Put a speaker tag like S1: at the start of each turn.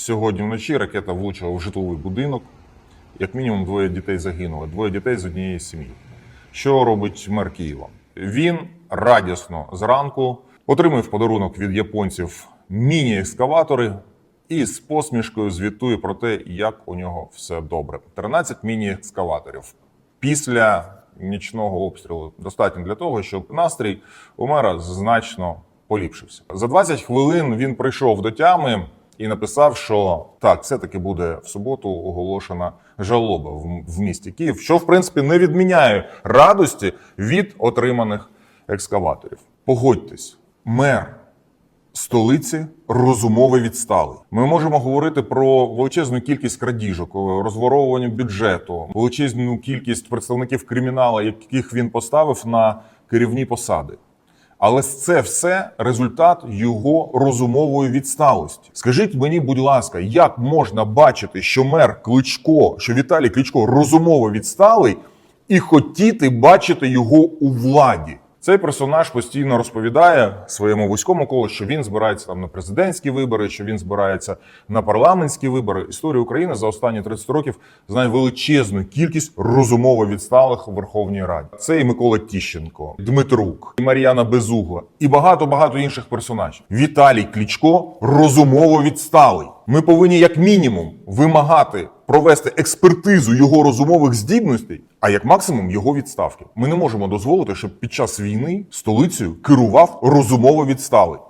S1: Сьогодні вночі ракета влучила в житловий будинок. Як мінімум двоє дітей загинули, двоє дітей з однієї сім'ї. Що робить мер Києва? Він радісно зранку отримує в подарунок від японців міні-екскаватори і з посмішкою звітує про те, як у нього все добре. 13 міні-екскаваторів після нічного обстрілу достатньо для того, щоб настрій у мера значно поліпшився. За 20 хвилин він прийшов до тями і написав, що так, все-таки буде в суботу оголошена жалоба в, місті Київ, що в принципі не відміняє радості від отриманих екскаваторів. Погодьтесь, мер столиці розумово відстали. Ми можемо говорити про величезну кількість крадіжок, розворовування бюджету, величезну кількість представників криміналу, яких він поставив на керівні посади. Але це все результат його розумової відсталості. Скажіть мені, будь ласка, як можна бачити, що мер Кличко, що Віталій Кличко розумово відсталий, і хотіти бачити його у владі? Цей персонаж постійно розповідає своєму вузькому колу, що він збирається там на президентські вибори, що він збирається на парламентські вибори. Історія України за останні 30 років знає величезну кількість розумово відсталих у Верховній Раді. Це і Микола Тіщенко, Дмитрук, і Мар'яна Безугла, і багато багато інших персонажів. Віталій Кличко розумово відсталий. Ми повинні, як мінімум, вимагати провести експертизу його розумових здібностей, а як максимум його відставки. Ми не можемо дозволити, щоб під час війни столицею керував розумово відсталий.